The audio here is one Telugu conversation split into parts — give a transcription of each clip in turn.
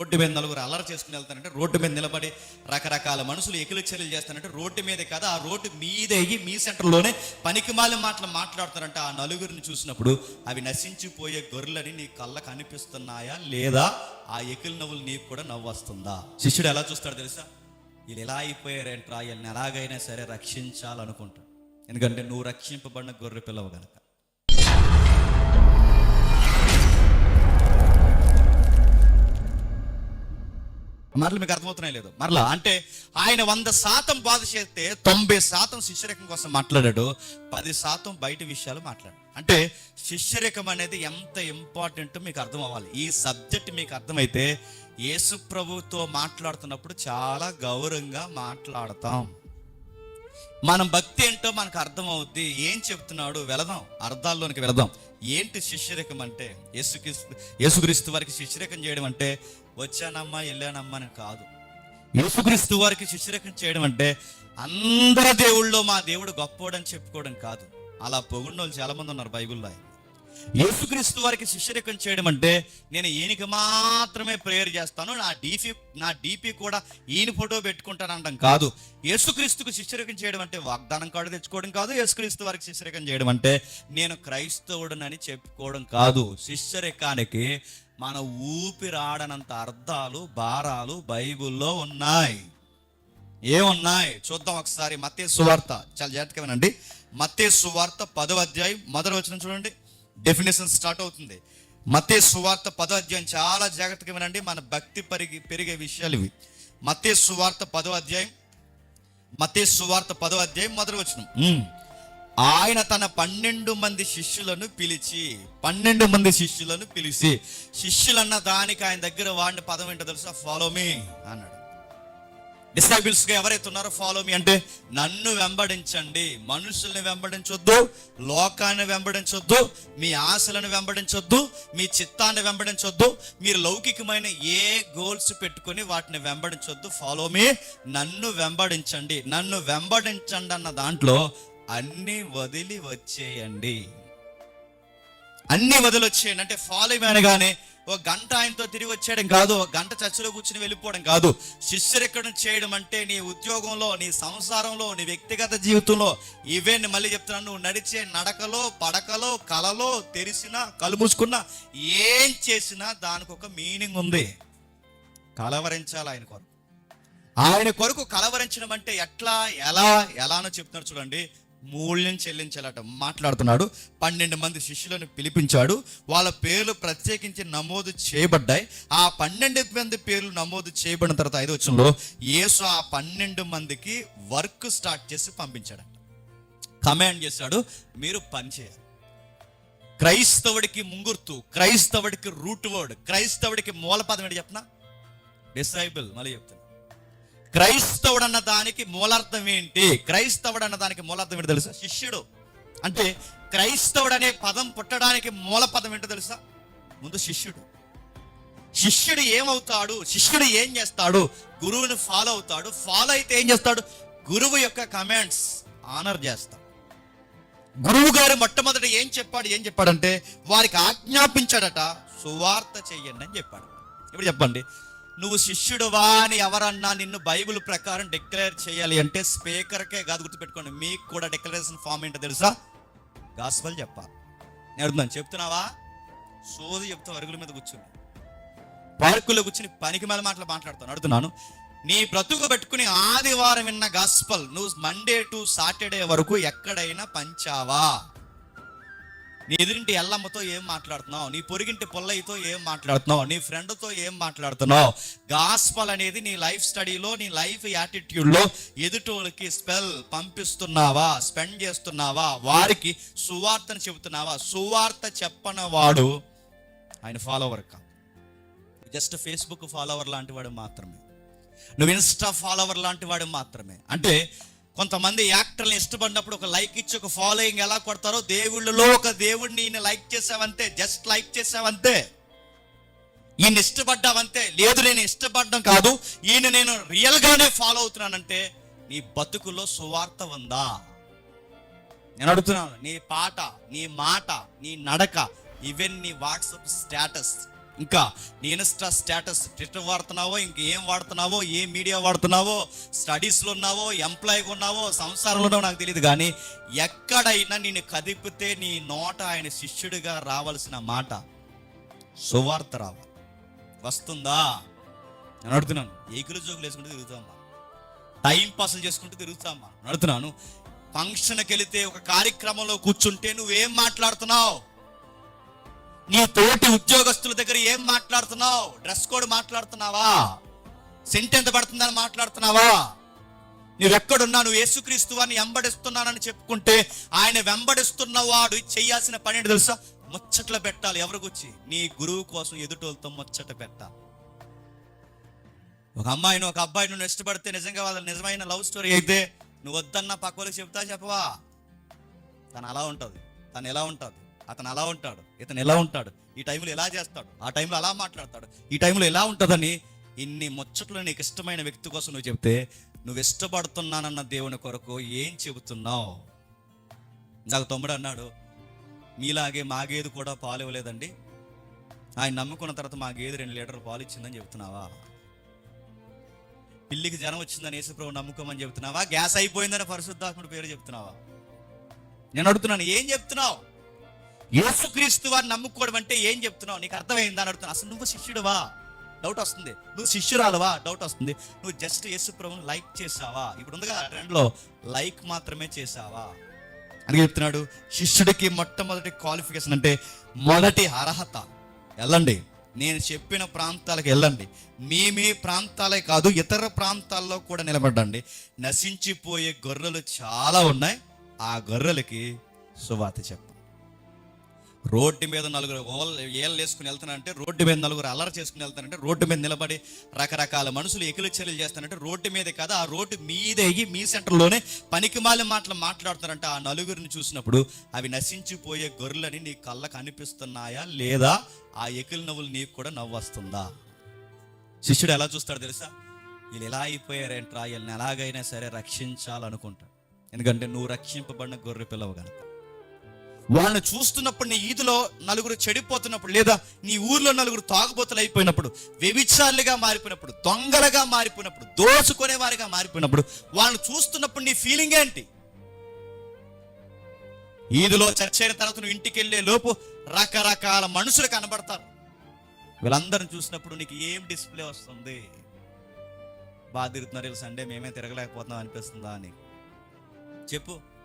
రోడ్డు మీద నలుగురు అల్లరి చేసుకుని వెళ్తానంటే రోడ్డు మీద నిలబడి రకరకాల మనుషులు ఎకిలి చర్యలు చేస్తానంటే రోడ్డు మీదే కదా ఆ రోడ్డు మీదే మీ సెంటర్లోనే పనికిమాలి మాటలు మాట్లాడతారంటే. ఆ నలుగురిని చూసినప్పుడు అవి నశించిపోయే గొర్రెలని నీ కళ్ళకు అనిపిస్తున్నాయా లేదా? ఆ ఎకిలి నవ్వులు నీకు కూడా నవ్వు వస్తుందా శిష్యుడు ఎలా చూస్తాడు తెలుసా? వీళ్ళు ఎలా అయిపోయారేంట్రా? వీళ్ళని ఎలాగైనా సరే రక్షించాలనుకుంటాడు. ఎందుకంటే నువ్వు రక్షింపబడిన గొర్రె పిల్లవు కనుక మరలు మీకు అర్థమవుతున్నాయి లేదు? మరలా అంటే ఆయన వంద శాతం బాధ చేస్తే తొంభై శాతం శిష్యరేఖం కోసం మాట్లాడాడు పది శాతం బయట విషయాలు మాట్లాడాడు. అంటే శిష్యరేఖం అనేది ఎంత ఇంపార్టెంట్ మీకు అర్థం అవ్వాలి. ఈ సబ్జెక్ట్ మీకు అర్థమైతే యేసు ప్రభుతో మాట్లాడుతున్నప్పుడు చాలా గౌరవంగా మాట్లాడతాం. మనం భక్తి ఏంటో మనకు అర్థం అవుద్ది ఏం చెప్తున్నాడు? వెళదాం. అర్థాల్లోనికి వెళదాం. ఏంటి శిష్యరకం అంటే? యేసుక్రీస్తు యేసుక్రీస్తు వారికి శిష్యరకం చేయడం అంటే వచ్చానమ్మా వెళ్ళానమ్మా అని కాదు. యేసుక్రీస్తు వారికి శిష్యరకం చేయడం అంటే అందరి దేవుళ్ళో మా దేవుడు గొప్పోడని చెప్పుకోవడం కాదు. అలా పొగుండోళ్ళు వాళ్ళు చాలా మంది ఉన్నారు బైబిల్లో. యేసుక్రీస్తు వారికి శిష్యరికం చేయడం అంటే నేను ఈయనకి మాత్రమే ప్రేయర్ చేస్తాను నా డీపీ నా డీపీ కూడా ఈయన ఫోటో పెట్టుకుంటాను అనడం కాదు. యేసుక్రీస్తుకు శిష్యరికం చేయడం అంటే వాగ్దానం కాడు తెచ్చుకోవడం కాదు యేసుక్రీస్తు వారికి శిష్యరికం చేయడం అంటే నేను క్రైస్తవుడనని చెప్పుకోవడం కాదు. శిష్యరికానికి మన ఊపిరాడనంత అర్థాలు భారాలు బైబిల్లో ఉన్నాయి. ఏమున్నాయి? చూద్దాం ఒకసారి మత్తే సువార్త చాలా జాగ్రత్తగా వినండి. మత్తే సువార్త పదవ అధ్యాయం మొదటి వచ్చిన చూడండి. డెఫినేషన్ స్టార్ట్ అవుతుంది. మత్తే సువార్త పదో అధ్యాయం చాలా జాగ్రత్తగా వినండి. మన భక్తి పెరిగి పెరిగే విషయాలు ఇవి. మత్తే సువార్త పదో అధ్యాయం. మత్తే సువార్త పదో అధ్యాయం మొదటి వచ్చిన ఆయన తన పన్నెండు మంది శిష్యులను పిలిచి పన్నెండు మంది శిష్యులను పిలిచి శిష్యులన్న దానికి ఆయన దగ్గర వాడిన పదం ఏంటో తెలుసా? ఫాలో మీ అన్నాడు. డిసైబుల్స్గా ఎవరైతే ఉన్నారో ఫాలో మీ అంటే నన్ను వెంబడించండి. మనుషుల్ని వెంబడించొద్దు లోకాన్ని వెంబడించొద్దు మీ ఆశలను వెంబడించొద్దు మీ చిత్తాన్ని వెంబడించొద్దు మీరు లౌకికమైన ఏ గోల్స్ పెట్టుకొని వాటిని వెంబడించొద్దు. ఫాలో మీ నన్ను వెంబడించండి. నన్ను వెంబడించండి అన్న దాంట్లో అన్ని వదిలి వచ్చేయండి. అన్ని వదిలి వచ్చేయండి. అంటే ఫాలో అనగానే ఒక గంట ఆయనతో తిరిగి వచ్చేయడం కాదు ఒక గంట చర్చలో కూర్చుని వెళ్ళిపోవడం కాదు. శిష్యరెక్కడం చేయడం అంటే నీ ఉద్యోగంలో నీ సంసారంలో నీ వ్యక్తిగత జీవితంలో ఇవే మళ్ళీ చెప్తున్నాను. నువ్వు నడిచే నడకలో పడకలో కలలో తెరిసినా కళ్ళు ఏం చేసినా దానికి ఒక మీనింగ్ ఉంది. కలవరించాలి ఆయన కొరకు. ఆయన కొరకు కలవరించడం అంటే ఎట్లా ఎలా ఎలానో చెప్తున్నారు చూడండి. మూల్యం చెల్లించాలట మాట్లాడుతున్నాడు. పన్నెండు మంది శిష్యులను పిలిపించాడు. వాళ్ళ పేర్లు ప్రత్యేకించి నమోదు చేయబడ్డాయి. ఆ పన్నెండు మంది పేర్లు నమోదు చేయబడిన తర్వాత ఐదు వచ్చంలో యేసు ఆ పన్నెండు మందికి వర్క్ స్టార్ట్ చేసి పంపించాడు కమాండ్ చేశాడు మీరు పని చేయాలి. క్రైస్తవుడికి ముంగుర్తు క్రైస్తవుడికి రూట్ వర్డ్ క్రైస్తవుడికి మూలపదం ఏంటి చెప్పనా? డిసైబుల్. మళ్ళీ చెప్తాను. క్రైస్తవుడు అన్న దానికి మూలార్థం ఏంటి? క్రైస్తవుడు అన్న దానికి మూలార్థం ఏంటి తెలుసా? శిష్యుడు. అంటే క్రైస్తవుడు అనే పదం పుట్టడానికి మూల పదం ఏంటో తెలుసా? ముందు శిష్యుడు. శిష్యుడు ఏమవుతాడు? శిష్యుడు ఏం చేస్తాడు? గురువుని ఫాలో అవుతాడు. ఫాలో అయితే ఏం చేస్తాడు? గురువు యొక్క కమాండ్స్ ఆనర్ చేస్తాడు. గురువు గారు మొట్టమొదట ఏం చెప్పాడు? ఏం చెప్పాడంటే వారికి ఆజ్ఞాపించాడట సువార్త చెయ్యండి అని చెప్పాడు. ఇప్పుడు చెప్పండి. నువ్వు శిష్యుడువా అని ఎవరన్నా నిన్ను బైబిల్ ప్రకారం డిక్లేర్ చేయాలి అంటే స్పీకర్కే కాదు గుర్తుపెట్టుకోండి. మీకు కూడా డిక్లరేషన్ ఫామ్ ఏంటో తెలుసా? గాస్పల్ చెప్పాలి నేను అడుగుతున్నాను చెప్తున్నావా? సోది చెప్తా అరుగుల మీద కూర్చుని. పార్కులో కూర్చుని పనికి మేల మాటలు మాట్లాడుతాను అడుగుతున్నాను. నీ బ్రతుకు పెట్టుకుని ఆదివారం విన్న గాస్పల్ నువ్వు మండే టు సాటర్డే వరకు ఎక్కడైనా పంచావా? నీ ఎదురింటి ఎల్లమ్మతో ఏం మాట్లాడుతున్నావు? నీ పొరిగింటి పొల్లయ్యతో ఏం మాట్లాడుతున్నావు? నీ ఫ్రెండ్తో ఏం మాట్లాడుతున్నావు? గాస్పల్ అనేది నీ లైఫ్ స్టడీలో నీ లైఫ్ యాటిట్యూడ్లో ఎదుటోళ్ళకి స్పెల్ పంపిస్తున్నావా? స్పెండ్ చేస్తున్నావా? వారికి సువార్తను చెబుతున్నావా? సువార్త చెప్పని వాడు ఆయన ఫాలోవర్ కా జస్ట్ ఫేస్బుక్ ఫాలోవర్ లాంటి వాడు మాత్రమే. నువ్వు ఇన్స్టా ఫాలోవర్ లాంటి వాడు మాత్రమే. అంటే కొంతమంది యాక్టర్ని ఇష్టపడినప్పుడు ఒక లైక్ ఇచ్చి ఒక ఫాలోయింగ్ ఎలా కొడతారో దేవుళ్ళలో ఒక దేవుడిని ఈయన లైక్ చేసావంతే జస్ట్ లైక్ చేసావంతే. ఈయన ఇష్టపడ్డావంతే. లేదు నేను ఇష్టపడడం కాదు ఈయన నేను రియల్గానే ఫాలో అవుతున్నానంటే నీ బతుకులో సువార్త ఉందా? నేను అడుగుతున్నాను నీ పాట నీ మాట నీ నడక ఈవెన్ నీ వాట్సాప్ స్టేటస్. ఇంకా నీ ఇన్స్టా స్టేటస్ ట్విట్టర్ వాడుతున్నావో ఇంకేం వాడుతున్నావో ఏ మీడియా వాడుతున్నావో స్టడీస్లో ఉన్నావో ఎంప్లాయీగా ఉన్నావో సంసారంలో ఉన్నావో నాకు తెలియదు కానీ ఎక్కడైనా నేను కదిపితే నీ నోట ఆయన శిష్యుడిగా రావాల్సిన మాట సువార్త రావాలి. వస్తుందా? నేను అడుగుతున్నాను. ఏకులు జోకులు వేసుకుంటూ తిరుగుతామా టైం పాసులు చేసుకుంటూ తిరుగుతామా అడుగుతున్నాను. ఫంక్షన్కి వెళితే ఒక కార్యక్రమంలో కూర్చుంటే నువ్వేం మాట్లాడుతున్నావు? నీ తోటి ఉద్యోగస్తుల దగ్గర ఏం మాట్లాడుతున్నావు? డ్రెస్ కోడ్ మాట్లాడుతున్నావా? సెంట్ ఎంత పడుతుందని మాట్లాడుతున్నావా? నువ్వెక్కడున్నా నువ్వు యేసుక్రీస్తు వెంబడిస్తున్నానని చెప్పుకుంటే ఆయన వెంబడిస్తున్న వాడు చేయాల్సిన పని ఏంటి తెలుసా? ముచ్చట్లు పెట్టాలి ఎవరికొచ్చి నీ గురువు కోసం ఎదుటోళ్ళతో ముచ్చట పెట్టాలి. ఒక అమ్మాయిని ఒక అబ్బాయిని నువ్వు ఇష్టపడితే నిజంగా వాళ్ళ నిజమైన లవ్ స్టోరీ అయితే నువ్వు వద్దన్న పక్క చెప్తా చెప్పవా? తను అలా ఉంటుంది. తను ఎలా ఉంటుంది. అతను అలా ఉంటాడు ఇతను ఎలా ఉంటాడు ఈ టైంలో ఎలా చేస్తాడు ఆ టైంలో అలా మాట్లాడతాడు ఈ టైంలో ఎలా ఉంటుందని ఇన్ని ముచ్చట్లు నీకు ఇష్టమైన వ్యక్తి కోసం నువ్వు చెప్తే నువ్వు ఇష్టపడుతున్నానన్న దేవుని కొరకు ఏం చెబుతున్నావు? నాకు తమ్ముడు అన్నాడు మీలాగే మా గేదె కూడా పాలు ఇవ్వలేదండి. ఆయన నమ్ముకున్న తర్వాత మా గేదె రెండు లీటర్లు పాలు ఇచ్చిందని చెప్తున్నావా పిల్లికి జనం వచ్చిందని యేసుప్రభు నమ్ముకోమని చెప్తున్నావా గ్యాస్ అయిపోయిందని పరిశుద్ధాత్ముడి పేరు చెప్తున్నావా నేను అడుగుతున్నాను ఏం చెప్తున్నావు యేసుక్రీస్తు వారిని నమ్ముకోవడం అంటే ఏం చెప్తున్నావు? నీకు అర్థమైందా అని అడుగుతున్నా. అసలు నువ్వు శిష్యుడువా? డౌట్ వస్తుంది. నువ్వు శిష్యురాలువా? డౌట్ వస్తుంది. నువ్వు జస్ట్ యేసు ప్రభుని లైక్ చేసావా ఇప్పుడు ఉందిగా ట్రెండ్లో లైక్ మాత్రమే చేసావా అని చెప్తున్నాడు శిష్యుడికి మొట్టమొదటి క్వాలిఫికేషన్ అంటే మొదటి అర్హత. వెళ్ళండి. నేను చెప్పిన ప్రాంతాలకు వెళ్ళండి. మీ మీ ప్రాంతాలే కాదు ఇతర ప్రాంతాల్లో కూడా నిలబడండి. నశించిపోయే గొర్రెలు చాలా ఉన్నాయి. ఆ గొర్రెలకి సువాత చెప్పండి రోడ్డు మీద నలుగురు ఓల్ ఏళ్ళు వేసుకుని వెళ్తానంటే రోడ్డు మీద నలుగురు అల్లరి చేసుకుని వెళ్తానంటే రోడ్డు మీద నిలబడి రకరకాల మనుషులు ఎకిలి చర్యలు చేస్తానంటే రోడ్డు మీదే కదా ఆ రోడ్డు మీద ఎగి మీ సెంటర్లోనే పనికిమాలి మాటలు మాట్లాడుతారంటే. ఆ నలుగురిని చూసినప్పుడు అవి నశించిపోయే గొర్రెలని నీ కళ్ళకు అనిపిస్తున్నాయా లేదా? ఆ ఎకిలి నవ్వులు నీకు కూడా నవ్వు వస్తుందా శిష్యుడు ఎలా చూస్తాడు తెలుసా? వీళ్ళు ఎలా అయిపోయారేంట్రా? వీళ్ళని ఎలాగైనా సరే రక్షించాలనుకుంటాడు. ఎందుకంటే నువ్వు రక్షింపబడిన గొర్రె పిల్లవు కనుక. వాళ్ళని చూస్తున్నప్పుడు నీ ఈదులో నలుగురు చెడిపోతున్నప్పుడు లేదా నీ ఊర్లో నలుగురు తాగుబోతులు అయిపోయినప్పుడు వ్యభిచారులుగా మారిపోయినప్పుడు దొంగలుగా మారిపోయినప్పుడు దోచుకునే వారిగా మారిపోయినప్పుడు వాళ్ళని చూస్తున్నప్పుడు నీ ఫీలింగ్ ఏంటి? ఈదులో అయిన తర్వాత నువ్వు ఇంటికి వెళ్ళే లోపు రకరకాల మనుషులు కనబడతారు. వీళ్ళందరిని చూసినప్పుడు నీకు ఏం డిస్ప్లే వస్తుంది? బాగా తిరుగుతున్నారు సండే మేమే తిరగలేకపోతున్నాం అనిపిస్తుందా అని చెప్పు.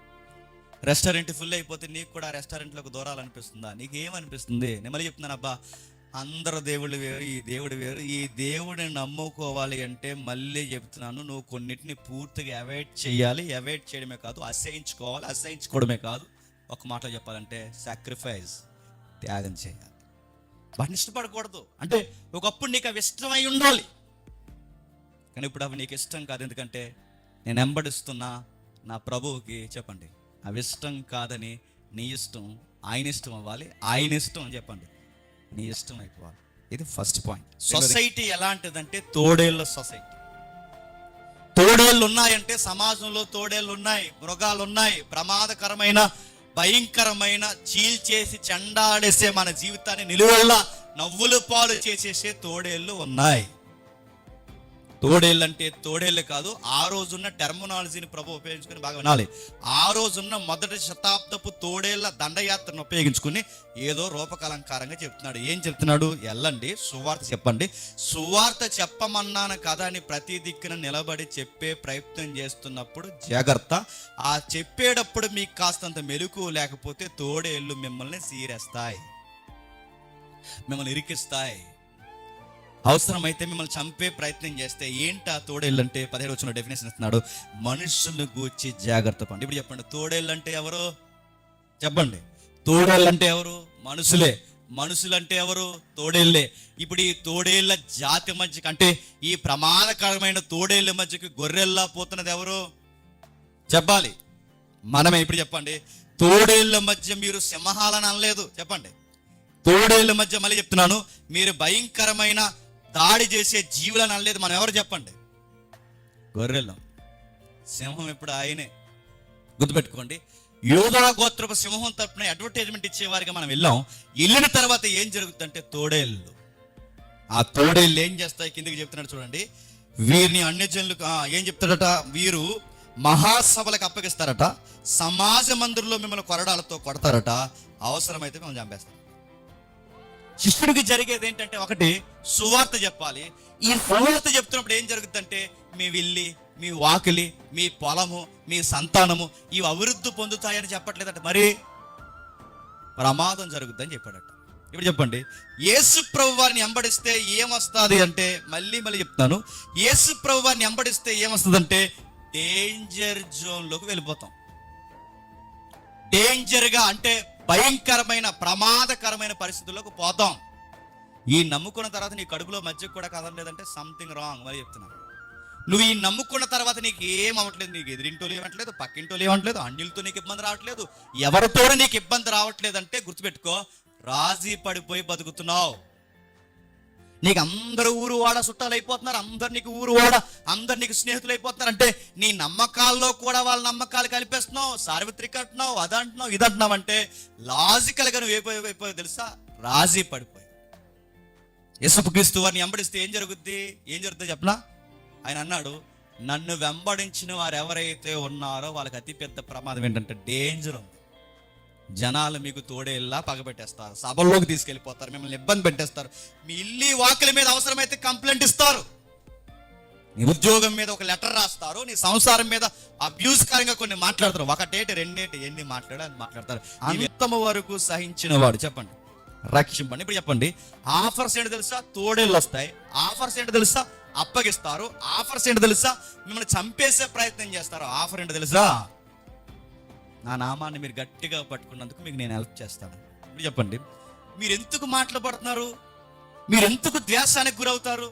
రెస్టారెంట్ ఫుల్ అయిపోతే నీకు కూడా ఆ రెస్టారెంట్లోకి దూరాలనిపిస్తుందా? నీకు ఏమనిపిస్తుంది నేను మళ్ళీ చెప్తున్నాను అబ్బా అందరు దేవుళ్ళు వేరు ఈ దేవుడు వేరు. ఈ దేవుడిని నమ్ముకోవాలి అంటే మళ్ళీ చెప్తున్నాను నువ్వు కొన్నిటిని పూర్తిగా అవాయిడ్ చేయాలి. అవాయిడ్ చేయడమే కాదు అసహించుకోవాలి. అసహించుకోవడమే కాదు ఒక మాట చెప్పాలంటే సాక్రిఫైస్ త్యాగం చేయాలి. వాటిని ఇష్టపడకూడదు. అంటే ఒకప్పుడు నీకు అవి ఇష్టమై ఉండాలి. కానీ ఇప్పుడు అవి నీకు ఇష్టం కాదు. ఎందుకంటే నేను వెంబడిస్తున్నా నా ప్రభువుకి చెప్పండి. అవి ఇష్టం కాదని నీ ఇష్టం ఆయన ఇష్టం అవ్వాలి ఆయన ఇష్టం అని చెప్పండి. నీ ఇష్టం అయిపోవాలి ఇది ఫస్ట్ పాయింట్ సొసైటీ ఎలాంటిదంటే తోడేళ్ళ సొసైటీ తోడేళ్ళు ఉన్నాయంటే సమాజంలో తోడేళ్ళు ఉన్నాయి మృగాలు ఉన్నాయి ప్రమాదకరమైన భయంకరమైన చీల్చేసి చెండాడేసే మన జీవితాన్ని నిలువెల్లా నవ్వులు పాలు చేసేసే తోడేళ్ళు ఉన్నాయి. తోడేళ్ళు అంటే తోడేళ్ళు కాదు ఆ రోజున్న టెర్మినాలజీని ప్రభు ఉపయోగించుకుని బాగా వినాలి. ఆ రోజున్న మొదటి శతాబ్దపు తోడేళ్ళ దండయాత్రను ఉపయోగించుకుని ఏదో రూపకలంకారంగా చెప్తున్నాడు. ఏం చెప్తున్నాడు? వెళ్ళండి సువార్త చెప్పండి. సువార్త చెప్పమన్నాను కదా అని ప్రతి దిక్కున నిలబడి చెప్పే ప్రయత్నం చేస్తున్నప్పుడు జాగ్రత్త. ఆ చెప్పేటప్పుడు మీకు కాస్తంత మెలకు లేకపోతే తోడేళ్ళు మిమ్మల్ని సీరేస్తాయి. మిమ్మల్ని ఇరికిస్తాయి. అవసరమైతే మిమ్మల్ని చంపే ప్రయత్నం చేస్తే ఏంటా తోడేళ్ళంటే తోడేళ్ళు అంటే పదిహేడు వచ్చిన డెఫినేషన్ ఇస్తున్నాడు. మనుషులను గూర్చి జాగ్రత్త పండి ఇప్పుడు చెప్పండి తోడేళ్ళు అంటే ఎవరు? చెప్పండి. తోడేళ్ళు అంటే ఎవరు? మనుషులే. మనుషులంటే ఎవరు? తోడేళ్ళే. ఇప్పుడు ఈ తోడేళ్ళ జాతి మధ్యకి అంటే ఈ ప్రమాదకరమైన తోడేళ్ళ మధ్యకి గొర్రెల్లా పోతున్నది ఎవరు? చెప్పాలి. మనమే ఇప్పుడు చెప్పండి. తోడేళ్ళ మధ్య మీరు సింహాలని అనలేదు. చెప్పండి. తోడేళ్ళ మధ్య మళ్ళీ చెప్తున్నాను. మీరు భయంకరమైన దాడి చేసే జీవులను అనలేదు. మనం ఎవరు చెప్పండి? గొర్రెలం. సింహం ఇప్పుడు ఆయనే. గుర్తుపెట్టుకోండి. యోధా గోత్రపు సింహం తరపున అడ్వర్టైజ్మెంట్ ఇచ్చేవారిగా మనం వెళ్ళాం. వెళ్ళిన తర్వాత ఏం జరుగుతుందంటే తోడేళ్ళు. ఆ తోడేళ్ళు ఏం చేస్తాయి? కిందికి చెప్తున్నాడు చూడండి. వీరిని అన్యజనులు ఏం చెప్తాడట? వీరు మహాసభలకు అప్పగిస్తారట. సమాజ మందిరంలో మిమ్మల్ని కొరడాలతో కొడతారట. అవసరమైతే మిమ్మల్ని చంపేస్తారు. శిష్యుడికి జరిగేది ఏంటంటే ఒకటి సువార్త చెప్పాలి. ఈ సువార్త చెప్తున్నప్పుడు ఏం జరుగుతుందంటే మీ విల్లి మీ వాకిలి మీ పొలము మీ సంతానము ఇవి అభివృద్ధి పొందుతాయని చెప్పట్లేదట. మరి ప్రమాదం జరుగుద్దని చెప్పాడట. ఇప్పుడు చెప్పండి. యేసు ప్రభు వారిని ఎంబడిస్తే ఏమొస్తుంది అంటే మళ్ళీ మళ్ళీ చెప్తాను యేసు ప్రభు వారిని ఎంబడిస్తే ఏమొస్తుందంటే డేంజర్ జోన్లోకి వెళ్ళిపోతాం. డేంజర్గా అంటే భయంకరమైన ప్రమాదకరమైన పరిస్థితుల్లోకి పోతాం. ఈ నమ్ముకున్న తర్వాత నీ కడుపులో మధ్య కూడా కదలలేదంటే సంథింగ్ రాంగ్ మరి చెప్తున్నాను. నువ్వు ఈ నమ్ముకున్న తర్వాత నీకు ఏం అవ్వట్లేదు నీకు ఎదిరింటోలు ఏమట్లేదు పక్కింటోలు ఏమట్లేదు అన్యులతో నీకు ఇబ్బంది రావట్లేదు ఎవరితో నీకు ఇబ్బంది రావట్లేదు అంటే గుర్తుపెట్టుకో రాజీ పడిపోయి బతుకుతున్నావు. నీకు అందరూ ఊరు వాడ చుట్టాలు అయిపోతున్నారు అందరు నీకు ఊరు వాడ అందరు నీకు స్నేహితులు అయిపోతున్నారు అంటే నీ నమ్మకాల్లో కూడా వాళ్ళ నమ్మకాలు కలిపేస్తున్నావు సార్వత్రిక అంటున్నావు అదంటున్నావు ఇదంటున్నావు అంటే లాజికల్గా నువ్వు అయిపోయి అయిపోయి తెలుసా? రాజీ పడిపోయి యేసుపు క్రీస్తు వారిని వెంబడిస్తే ఏం జరుగుద్ది? ఏం జరుగుతుంది చెప్పనా? ఆయన అన్నాడు నన్ను వెంబడించిన వారు ఎవరైతే ఉన్నారో వాళ్ళకి అతి పెద్ద ప్రమాదం ఏంటంటే డేంజర్ ఉంది. జనాలు మీకు తోడేలా పగబెట్టేస్తారు. సభల్లోకి తీసుకెళ్ళిపోతారు మిమ్మల్ని ఇబ్బంది పెట్టేస్తారు. మీ ఇల్లు వాకిల మీద అవసరమైతే కంప్లైంట్ ఇస్తారు. నీ ఉద్యోగం మీద ఒక లెటర్ రాస్తారు నీ సంసారం మీద అబ్యూస్కరంగా కొన్ని మాట్లాడతారు. ఒకటేటి రెండేటి ఎన్ని మాట్లాడాలి అని మాట్లాడతారు. అంతము వరకు సహించిన వాడు చెప్పండి. రక్షింపండి. ఇప్పుడు చెప్పండి. ఆఫర్స్ ఏంటో తెలుసా? తోడేళ్ళు వస్తాయి. ఆఫర్స్ ఏంటో తెలుసా? అప్పగిస్తారు. ఆఫర్స్ ఏంటో తెలుసా? మిమ్మల్ని చంపేసే ప్రయత్నం చేస్తారు. ఆఫర్ ఏంటో తెలుసా? నా నామాన్ని మీరు గట్టిగా పట్టుకున్నందుకు మీకు నేను హెల్ప్ చేస్తాను. ఇప్పుడు చెప్పండి. మీరు ఎందుకు మాట్లాడబడుతున్నారు మీరు ఎందుకు ద్వేషానికి గురవుతారు?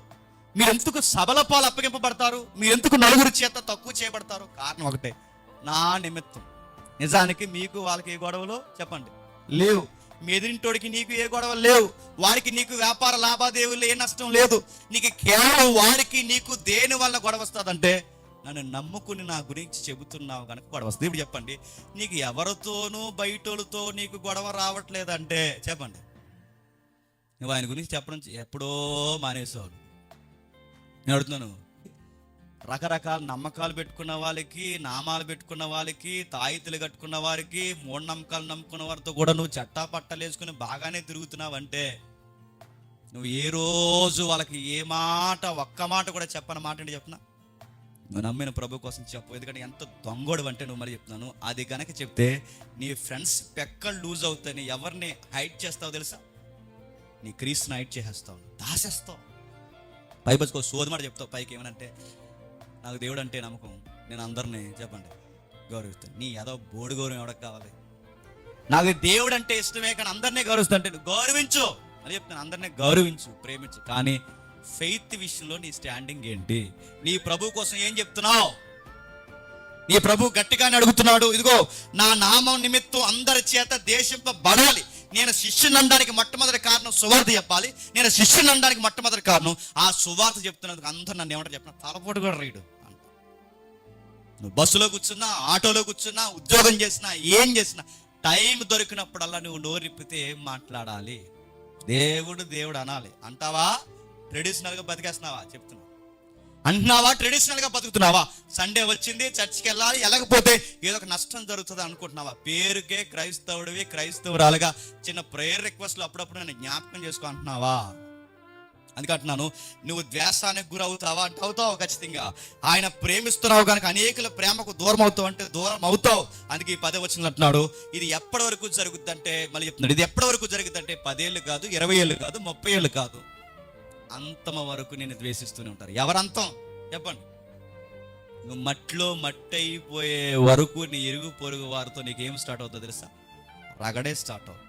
మీరు ఎందుకు సబల పాలు అప్పగింపబడతారు? మీరు ఎందుకు నలుగురి చేత తక్కువ చేయబడతారు? కారణం ఒకటే నా నిమిత్తం. నిజానికి మీకు వాళ్ళకి ఏ గొడవలు? చెప్పండి. లేవు. మీ ఎదిరింటోడికి నీకు ఏ గొడవలు లేవు. వారికి నీకు వ్యాపార లాభాదేవీలు ఏ నష్టం లేదు. నీకు కేవలం వారికి నీకు దేని వల్ల గొడవ వస్తుందంటే నన్ను నమ్ముకుని నా గురించి చెబుతున్నావు కనుక గొడవ వస్తుంది. ఇప్పుడు చెప్పండి నీకు ఎవరితోనూ బయటోళ్ళతో నీకు గొడవ రావట్లేదంటే చెప్పండి. నువ్వు ఆయన గురించి చెప్పడం ఎప్పుడో మానేసావు నేను అడుగుతున్నాను రకరకాల నమ్మకాలు పెట్టుకున్న వాళ్ళకి నామాలు పెట్టుకున్న వాళ్ళకి తాయితులు కట్టుకున్న వారికి మూఢనమ్మకాలు నమ్ముకున్న వారితో కూడా నువ్వు చట్టా పట్టలు వేసుకుని బాగానే తిరుగుతున్నావంటే నువ్వు ఏ రోజు వాళ్ళకి ఏ మాట ఒక్క మాట కూడా చెప్పని మాట అంటే చెప్పనా నువ్వు నమ్మిన ప్రభు కోసం చెప్పు. ఎందుకంటే ఎంత దొంగోడు అంటే నువ్వు మరి చెప్తున్నాను. అది కనుక చెప్తే నీ ఫ్రెండ్స్ పెక్కలు లూజ్ అవుతాయి ఎవరిని హైట్ చేస్తావు తెలుసా? నీ క్రీస్తుని హైట్ చేసేస్తావు దాసేస్తావు. పై బతుకో సోది మాట చెప్తావు పైకి ఏమనంటే నాకు దేవుడు అంటే నమ్మకం నేను అందరినీ చెప్పండి. గౌరవిస్తాను. నీ ఏదో బోడి గౌరవం ఎవడకు కావాలి? నాకు దేవుడు అంటే ఇష్టమే కానీ అందరినీ గౌరవిస్తా అంటే నువ్వు గౌరవించు. అని చెప్తాను అందరినీ గౌరవించు ప్రేమించు. కానీ ఫెయిత్ విషయంలో నీ స్టాండింగ్ ఏంటి? నీ ప్రభు కోసం ఏం చెప్తున్నావు? నీ ప్రభు గట్టిగానే అడుగుతున్నాడు ఇదిగో నా నామం నిమిత్తం అందరి చేత దేశింపబడాలి. నేను శిష్యుని అనడానికి మొట్టమొదటి కారణం సువార్త చెప్పాలి. నేను శిష్యుని అనడానికి మొట్టమొదటి కారణం ఆ సువార్త చెప్తున్నందుకు అందరు నన్ను ఏమంటారు చెప్పిన తలపోటు కూడా రీడు. అంట. నువ్వు బస్సులో కూర్చున్నా ఆటోలో కూర్చున్నా ఉద్యోగం చేసినా ఏం చేసినా టైం దొరికినప్పుడల్లా నువ్వు నోరిప్పితే ఏం మాట్లాడాలి. దేవుడు దేవుడు అనాలి. అంటావా? ట్రెడిషనల్గా బతికేస్తున్నావా? చెప్తున్నా. అంటున్నావా? ట్రెడిషనల్గా బతుకుతున్నావా? సండే వచ్చింది చర్చికి వెళ్ళాలి వెళ్ళకపోతే ఏదో ఒక నష్టం జరుగుతుంది అనుకుంటున్నావా? పేరుకే క్రైస్తవుడివి క్రైస్తవురాలుగా చిన్న ప్రేయర్ రిక్వెస్ట్లు అప్పుడప్పుడు నేను జ్ఞాపకం చేసుకో అంటున్నావా? అందుకంటున్నాను నువ్వు ద్వేషానికి గురవుతావా? అంటే అవుతావు ఖచ్చితంగా. ఆయన ప్రేమిస్తున్నావు కనుక అనేకుల ప్రేమకు దూరం అవుతావు అంటే దూరం అవుతావు. అందుకే ఈ పదే వచ్చిన అంటున్నాడు ఇది ఎప్పటి వరకు జరుగుద్దంటే మళ్ళీ చెప్తున్నాడు ఇది ఎప్పటి వరకు జరుగుద్దంటే పదేళ్ళు కాదు ఇరవై ఏళ్ళు కాదు ముప్పై ఏళ్ళు కాదు. అంతమ వరకు నేను ద్వేషిస్తూనే ఉంటారు. ఎవరంతం? చెప్పండి. నువ్వు మట్లో మట్టయిపోయే వరకు నీ ఇరుగు పొరుగు వారితో నీకేం స్టార్ట్ అవుతుందో తెలుసా? రగడే స్టార్ట్ అవుతుంది.